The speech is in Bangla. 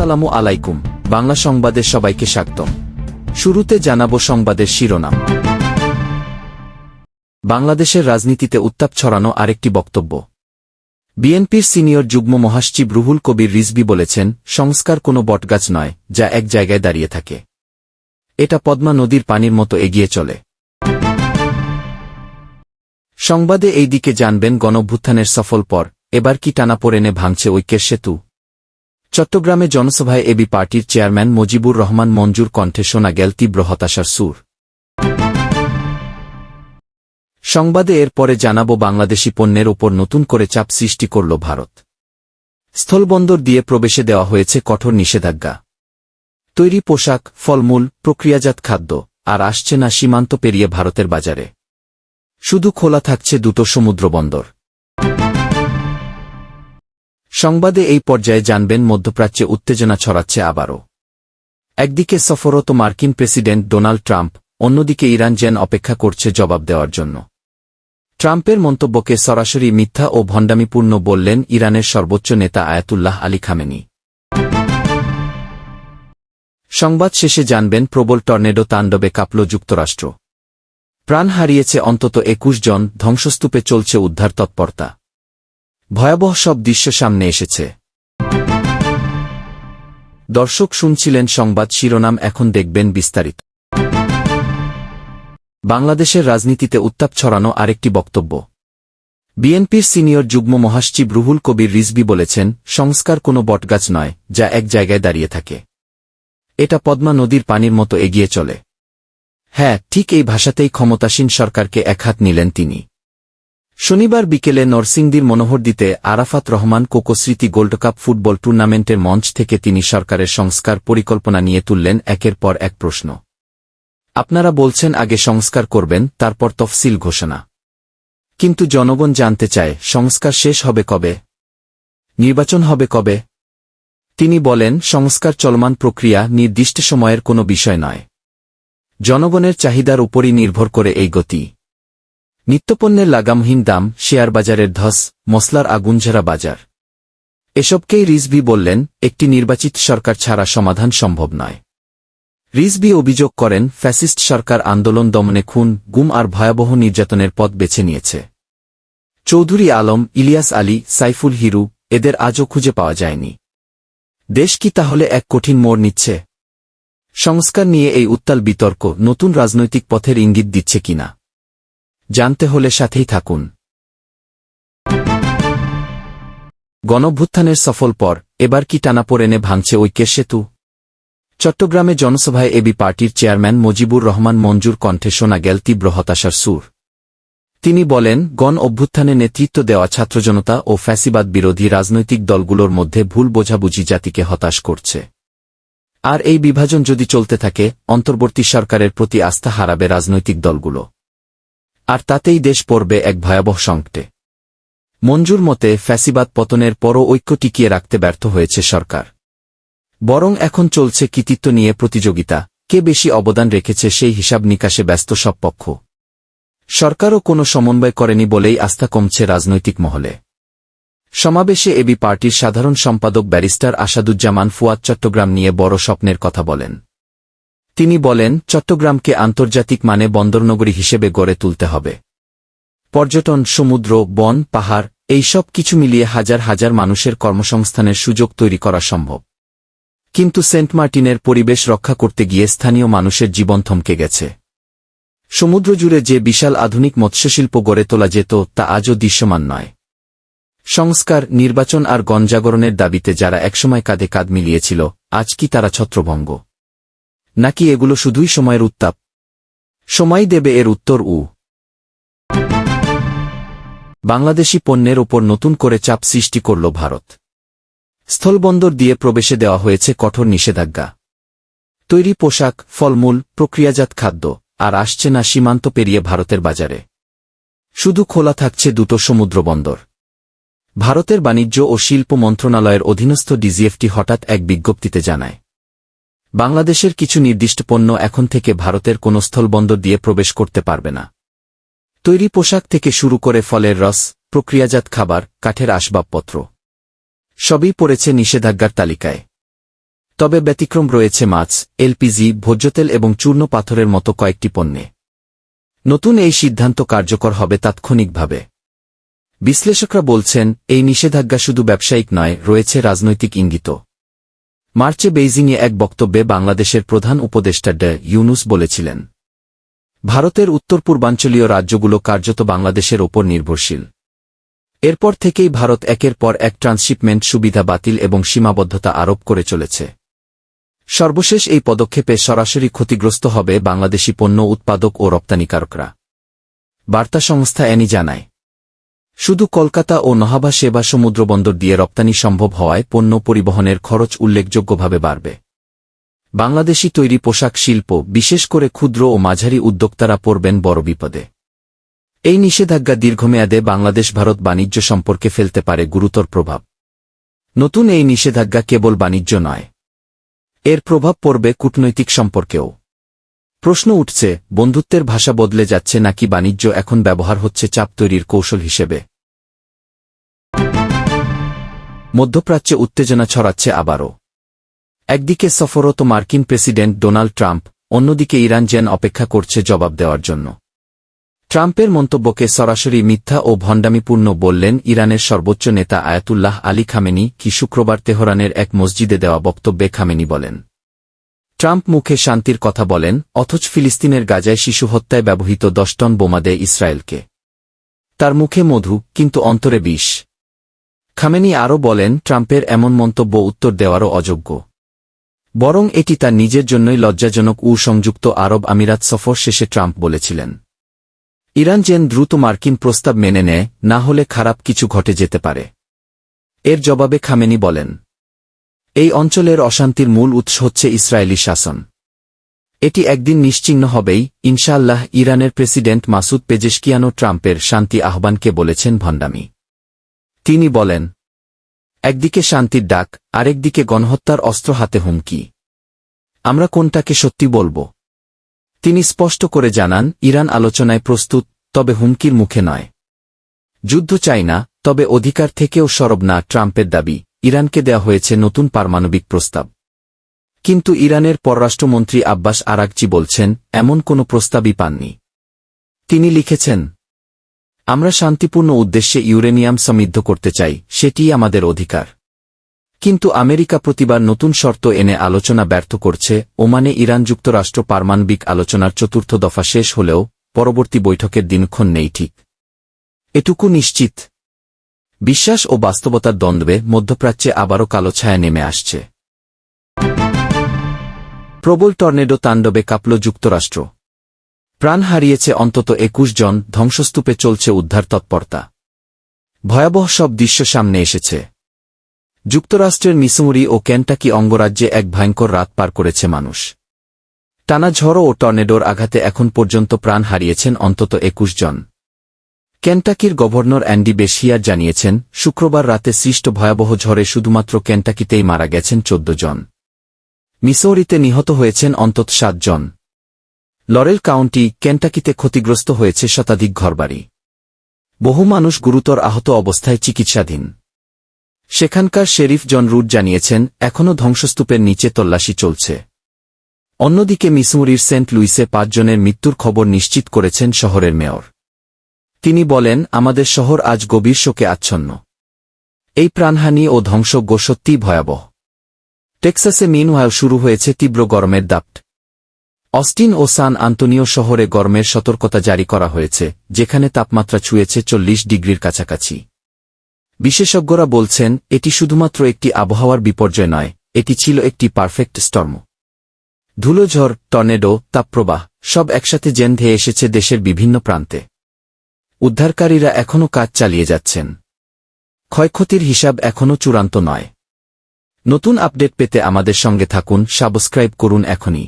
আসসালামু আলাইকুম, বাংলা সংবাদে সবাইকে স্বাগতম। শুরুতে জানাব সংবাদের শিরোনাম। বাংলাদেশের রাজনীতিতে উত্তাপ ছড়ানো আরেকটি বক্তব্য। বিএনপির সিনিয়র যুগ্ম মহাসচিব রুহুল কবির রিজবি বলেছেন, সংস্কার কোনো বটগাছ নয়, যা এক জায়গায় দাঁড়িয়ে থাকে। এটা পদ্মা নদীর পানির মতো এগিয়ে চলে। সংবাদে এই দিকে জানবেন গণভ্যুত্থানের সফল পর, এবার কি টানা টানাপোড়েনে ভাঙছে ঐক্যের সেতু? চট্টগ্রামে জনসভায় এবি পার্টির চেয়ারম্যান মজিবুর রহমান মঞ্জুর কণ্ঠে শোনা গেল তীব্র হতাশার সুর। সংবাদে এর পরে জানাব বাংলাদেশি পণ্যের ওপর নতুন করে চাপ সৃষ্টি করল ভারত। স্থলবন্দর দিয়ে প্রবেশে দেওয়া হয়েছে কঠোর নিষেধাজ্ঞা। তৈরি পোশাক, ফলমূল, প্রক্রিয়াজাত খাদ্য, আর আসছে না সীমান্ত পেরিয়ে ভারতের বাজারে। শুধু খোলা থাকছে দুটো সমুদ্র বন্দর। সংবাদে এই পর্যায়ে জানবেন, মধ্যপ্রাচ্যে উত্তেজনা ছড়াচ্ছে আবারও। একদিকে সফরত মার্কিন প্রেসিডেন্ট ডোনাল্ড ট্রাম্প, অন্যদিকে ইরান যেন অপেক্ষা করছে জবাব দেওয়ার জন্য। ট্রাম্পের মন্তব্যকে সরাসরি মিথ্যা ও ভণ্ডামিপূর্ণ বললেন ইরানের সর্বোচ্চ নেতা আয়াতুল্লাহ আলী খামেনি। সংবাদ শেষে জানবেন, প্রবল টর্নেডো তাণ্ডবে কাঁপল যুক্তরাষ্ট্র। প্রাণ হারিয়েছে অন্তত একুশ জন, ধ্বংসস্তূপে চলছে উদ্ধার তৎপরতা। ভয়াবহ সব দৃশ্য সামনে এসেছে। দর্শক শুনছিলেন সংবাদ শিরোনাম, এখন দেখবেন বিস্তারিত। বাংলাদেশের রাজনীতিতে উত্তাপ ছড়ানো আরেকটি বক্তব্য। বিএনপির সিনিয়র যুগ্ম মহাসচিব রুহুল কবির রিজবি বলেছেন, সংস্কার কোনো বটগাছ নয়, যা এক জায়গায় দাঁড়িয়ে থাকে। এটা পদ্মা নদীর পানির মতো এগিয়ে চলে। হ্যাঁ ঠিক এই ভাষাতেই ক্ষমতাসীন সরকারকে একহাত নিলেন তিনি। শনিবার বিকেলে নরসিংদীর মনোহর দিতে আরাফাত রহমান কোকো স্মৃতি গোল্ডকাপ ফুটবল টুর্নামেন্টের মঞ্চ থেকে তিনি সরকারের সংস্কার পরিকল্পনা নিয়ে তুললেন একের পর এক প্রশ্ন। আপনারা বলছেন আগে সংস্কার করবেন, তারপর তফসিল ঘোষণা। কিন্তু জনগণ জানতে চায়, সংস্কার শেষ হবে কবে? নির্বাচন হবে কবে? তিনি বলেন, সংস্কার চলমান প্রক্রিয়া নির্দিষ্ট সময়ের কোনো বিষয় নয়। জনগণের চাহিদার উপরই নির্ভর করে এই গতি। নিত্যপণ্যের লাগামহীন দাম শেয়ার বাজারের ধস মশলার আগুনঝাড়া বাজার। এসবকেই রিজভি বললেন, একটি নির্বাচিত সরকার ছাড়া সমাধান সম্ভব নয়। রিজভি অভিযোগ করেন, ফ্যাসিস্ট সরকার আন্দোলন দমনে খুন, গুম আর ভয়াবহ নির্যাতনের পথ বেছে নিয়েছে। চৌধুরী আলম, ইলিয়াস আলী, সাইফুল হিরু, এদের আজও খুঁজে পাওয়া যায়নি। দেশ কি তাহলে এক কঠিন মোড় নিচ্ছে? সংস্কার নিয়ে এই উত্তাল বিতর্ক নতুন রাজনৈতিক পথের ইঙ্গিত দিচ্ছে কিনা? জানতে হলে সাথেই থাকুন। গণভ্যুত্থানের সফল পর, এবার কি টানাপোড়েনে ভাঙছে ঐক্যের সেতু? চট্টগ্রামে জনসভায় এবি পার্টির চেয়ারম্যান মজিবুর রহমান মঞ্জুর কণ্ঠে শোনা গেল তীব্র হতাশার সুর। তিনি বলেন, গণ অভ্যুত্থানে নেতৃত্ব দেওয়া ছাত্রজনতা ও ফ্যাসিবাদ বিরোধী রাজনৈতিক দলগুলোর মধ্যে ভুল বোঝাবুঝি জাতিকে হতাশ করছে। আর এই বিভাজন যদি চলতে থাকে, অন্তর্বর্তী সরকারের প্রতি আস্থা হারাবে রাজনৈতিক দলগুলো। আর তাতেই দেশ পড়বে এক ভয়াবহ সংকটে। মঞ্জুর মতে, ফ্যাসিবাদ পতনের পরও ঐক্য টিকিয়ে রাখতে ব্যর্থ হয়েছে সরকার। বরং এখন চলছে কৃতিত্ব নিয়ে প্রতিযোগিতা, কে বেশি অবদান রেখেছে সেই হিসাব নিকাশে ব্যস্ত সব পক্ষ। সরকারও কোনো সমন্বয় করেনি বলেই আস্থা কমছে রাজনৈতিক মহলে। সমাবেশে এবি পার্টির সাধারণ সম্পাদক ব্যারিস্টার আসাদুজ্জামান ফুয়াদ চট্টগ্রাম নিয়ে বড় স্বপ্নের কথা বলেন। তিনি বলেন, চট্টগ্রামকে আন্তর্জাতিক মানে বন্দরনগরী হিসেবে গড়ে তুলতে হবে। পর্যটন, সমুদ্র, বন, পাহাড়, এই সব কিছু মিলিয়ে হাজার হাজার মানুষের কর্মসংস্থানের সুযোগ তৈরি করা সম্ভব। কিন্তু সেন্ট মার্টিনের পরিবেশ রক্ষা করতে গিয়ে স্থানীয় মানুষের জীবন থমকে গেছে। সমুদ্র জুড়ে যে বিশাল আধুনিক মৎস্যশিল্প গড়ে তোলা যেত, তা আজও দৃশ্যমান নয়। সংস্কার, নির্বাচন আর গণজাগরণের দাবিতে যারা একসময় কাঁধে কাঁধ মিলিয়েছিল, আজ কি তারা ছত্রভঙ্গ? নাকি এগুলো শুধুই সময়ের উত্তাপ? সময় দেবে এর উত্তর উ। বাংলাদেশি পণ্যের ওপর নতুন করে চাপ সৃষ্টি করল ভারত। স্থলবন্দর দিয়ে প্রবেশে দেওয়া হয়েছে কঠোর নিষেধাজ্ঞা। তৈরি পোশাক, ফলমূল, প্রক্রিয়াজাত খাদ্য, আর আসছে না সীমান্ত পেরিয়ে ভারতের বাজারে। শুধু খোলা থাকছে দুটো সমুদ্র বন্দর ভারতের বাণিজ্য ও শিল্প মন্ত্রণালয়ের অধীনস্থ ডিজিএফটি হঠাৎ এক বিজ্ঞপ্তিতে জানায়। বাংলাদেশের কিছু নির্দিষ্ট পণ্য এখন থেকে ভারতের কোনো স্থলবন্দর দিয়ে প্রবেশ করতে পারবে না। তৈরি পোশাক থেকে শুরু করে ফলের রস, প্রক্রিয়াজাত খাবার, কাঠের আসবাবপত্র, সবই পড়েছে নিষেধাজ্ঞার তালিকায়। তবে ব্যতিক্রম রয়েছে মাছ, এলপিজি, ভোজ্যতেল এবং চূর্ণ পাথরের মতো কয়েকটি পণ্যে। নতুন এই সিদ্ধান্ত কার্যকর হবে তাৎক্ষণিকভাবে। বিশ্লেষকরা বলছেন, এই নিষেধাজ্ঞা শুধু ব্যবসায়িক নয়, রয়েছে রাজনৈতিক ইঙ্গিত মার্চে বেইজিংয়ে এক বক্তব্যে বাংলাদেশের প্রধান উপদেষ্টা ড ইউনুস বলেছিলেন, ভারতের উত্তর পূর্বাঞ্চলীয় রাজ্যগুলো কার্যত বাংলাদেশের ওপর নির্ভরশীল। এরপর থেকেই ভারত একের পর এক ট্রান্সশিপমেন্ট সুবিধা বাতিল এবং সীমাবদ্ধতা আরোপ করে চলেছে। সর্বশেষ এই পদক্ষেপে সরাসরি ক্ষতিগ্রস্ত হবে বাংলাদেশি পণ্য উৎপাদক ও রপ্তানিকারকরা। বার্তা সংস্থা এনি জানায়। শুধু কলকাতা ও নহাবা সেবা সমুদ্রবন্দর দিয়ে রপ্তানি সম্ভব হওয়ায় পণ্য পরিবহনের খরচ উল্লেখযোগ্যভাবে বাড়বে। বাংলাদেশি তৈরি পোশাক শিল্প, বিশেষ করে ক্ষুদ্র ও মাঝারি উদ্যোক্তারা পড়বেন বড় বিপদে। এই নিষেধাজ্ঞা দীর্ঘমেয়াদে বাংলাদেশ ভারত বাণিজ্য সম্পর্কে ফেলতে পারে গুরুতর প্রভাব। নতুন এই নিষেধাজ্ঞা কেবল বাণিজ্য নয়, এর প্রভাব পড়বে কূটনৈতিক সম্পর্কেও। প্রশ্ন উঠছে, বন্ধুত্বের ভাষা বদলে যাচ্ছে নাকি বাণিজ্য এখন ব্যবহার হচ্ছে চাপ তৈরির কৌশল হিসেবে? মধ্যপ্রাচ্যে উত্তেজনা ছড়াচ্ছে আবারও। একদিকে সফরত মার্কিন প্রেসিডেন্ট ডোনাল্ড ট্রাম্প, অন্যদিকে ইরান যেন অপেক্ষা করছে জবাব দেওয়ার জন্য। ট্রাম্পের মন্তব্যকে সরাসরি মিথ্যা ও ভণ্ডামিপূর্ণ বললেন ইরানের সর্বোচ্চ নেতা আয়াতুল্লাহ আলী খামেনি কি শুক্রবার তেহরানের এক মসজিদে দেওয়া বক্তব্যে খামেনি বলেন। ট্রাম্প মুখে শান্তির কথা বলেন, অথচ ফিলিস্তিনের গাজায় শিশু হত্যায় ব্যবহৃত দশ টন বোমা দেয় ইসরায়েলকে। তার মুখে মধু, কিন্তু অন্তরে বিষ। খামেনি আরও বলেন, ট্রাম্পের এমন মন্তব্য উত্তর দেওয়ারও অযোগ্য। বরং এটি তার নিজের জন্যই লজ্জাজনক উ সংযুক্ত আরব আমিরাত সফর শেষে ট্রাম্প বলেছিলেন। ইরান যেন দ্রুত মার্কিন প্রস্তাব মেনে নেয়, না হলে খারাপ কিছু ঘটে যেতে পারে। এর জবাবে খামেনি বলেন, এই অঞ্চলের অশান্তির মূল উৎস হচ্ছে ইসরায়েলি শাসন। এটি একদিন নিশ্চিহ্ন হবেই, ইনশাআল্লাহ ইরানের প্রেসিডেন্ট মাসুদ পেজেশকিয়ানো ট্রাম্পের শান্তি আহ্বানকে বলেছেন ভণ্ডামি। তিনি বলেন, একদিকে শান্তির ডাক, আরেকদিকে গণহত্যার অস্ত্র হাতে হুমকি। আমরা কোনটাকে সত্যি বলব? তিনি স্পষ্ট করে জানান, ইরান আলোচনায় প্রস্তুত, তবে হুমকির মুখে নয়। যুদ্ধ চাই না, তবে অধিকার থেকেও সরব না ট্রাম্পের দাবি, ইরানকে দেয়া হয়েছে নতুন পারমাণবিক প্রস্তাব। কিন্তু ইরানের পররাষ্ট্রমন্ত্রী আব্বাস আরাকজি বলছেন, এমন কোনো প্রস্তাবই পাননি। তিনি লিখেছেন আমরা শান্তিপূর্ণ উদ্দেশ্যে ইউরেনিয়াম সমৃদ্ধ করতে চাই, সেটিই আমাদের অধিকার। কিন্তু আমেরিকা প্রতিবার নতুন শর্ত এনে আলোচনা ব্যর্থ করছে, ওমানে ইরান যুক্তরাষ্ট্র পারমাণবিক আলোচনার চতুর্থ দফা শেষ হলেও পরবর্তী বৈঠকের দিনক্ষণ নেই ঠিক। এটুকু নিশ্চিত। বিশ্বাস ও বাস্তবতার দ্বন্দ্বে মধ্যপ্রাচ্যে আবারও কালো ছায়া নেমে আসছে। প্রবল টর্নেডো তাণ্ডবে কাঁপল যুক্তরাষ্ট্র। প্রাণ হারিয়েছে অন্তত একুশ জন, ধ্বংসস্তূপে চলছে উদ্ধার তৎপরতা। ভয়াবহ সব দৃশ্য সামনে এসেছে। যুক্তরাষ্ট্রের মিসুমুরি ও কেন্টাকি অঙ্গরাজ্যে এক ভয়ঙ্কর রাত পার করেছে মানুষ। টানা ঝড়ো ও টর্নেডোর আঘাতে এখন পর্যন্ত প্রাণ হারিয়েছেন অন্তত একুশ জন। কেন্টাকির গভর্নর অ্যান্ডি বেশিয়ার জানিয়েছেন, শুক্রবার রাতে সৃষ্ট ভয়াবহ ঝড়ে শুধুমাত্র কেন্টাকিতেই মারা গেছেন চোদ্দ জন। মিসৌরিতে নিহত হয়েছেন অন্তত সাতজন জন। লরেল কাউন্টি কেন্টাকিতে ক্ষতিগ্রস্ত হয়েছে শতাধিক ঘরবাড়ি। বহু মানুষ গুরুতর আহত অবস্থায় চিকিৎসাধীন। সেখানকার শেরিফ জন রুট জানিয়েছেন, এখনও ধ্বংসস্তূপের নিচে তল্লাশি চলছে। অন্যদিকে মিসুরির সেন্ট লুইসে পাঁচজনের মৃত্যুর খবর নিশ্চিত করেছেন শহরের মেয়র। তিনি বলেন, আমাদের শহর আজ গভীর শোকে আচ্ছন্ন। এই প্রাণহানি ও ধ্বংসজ্ঞ সত্যিই ভয়াবহ। টেক্সাসে মিনওয়াইল শুরু হয়েছে তীব্র গরমের দাপ্ট। অস্টিন ও সান আন্তনিও শহরে গরমের সতর্কতা জারি করা হয়েছে, যেখানে তাপমাত্রা ছুঁয়েছে চল্লিশ ডিগ্রির কাছাকাছি। বিশেষজ্ঞরা বলছেন, এটি শুধুমাত্র একটি আবহাওয়ার বিপর্যয় নয়, এটি ছিল একটি পারফেক্ট স্টর্ম। ধুলোঝড়, টর্নেডো, তাপপ্রবাহ, সব একসাথে জেন ধেয়ে এসেছে দেশের বিভিন্ন প্রান্তে। উদ্ধারকারীরা এখনও কাজ চালিয়ে যাচ্ছেন। ক্ষয়ক্ষতির হিসাব এখনও চূড়ান্ত নয়। নতুন আপডেট পেতে আমাদের সঙ্গে থাকুন, সাবস্ক্রাইব করুন এখনই।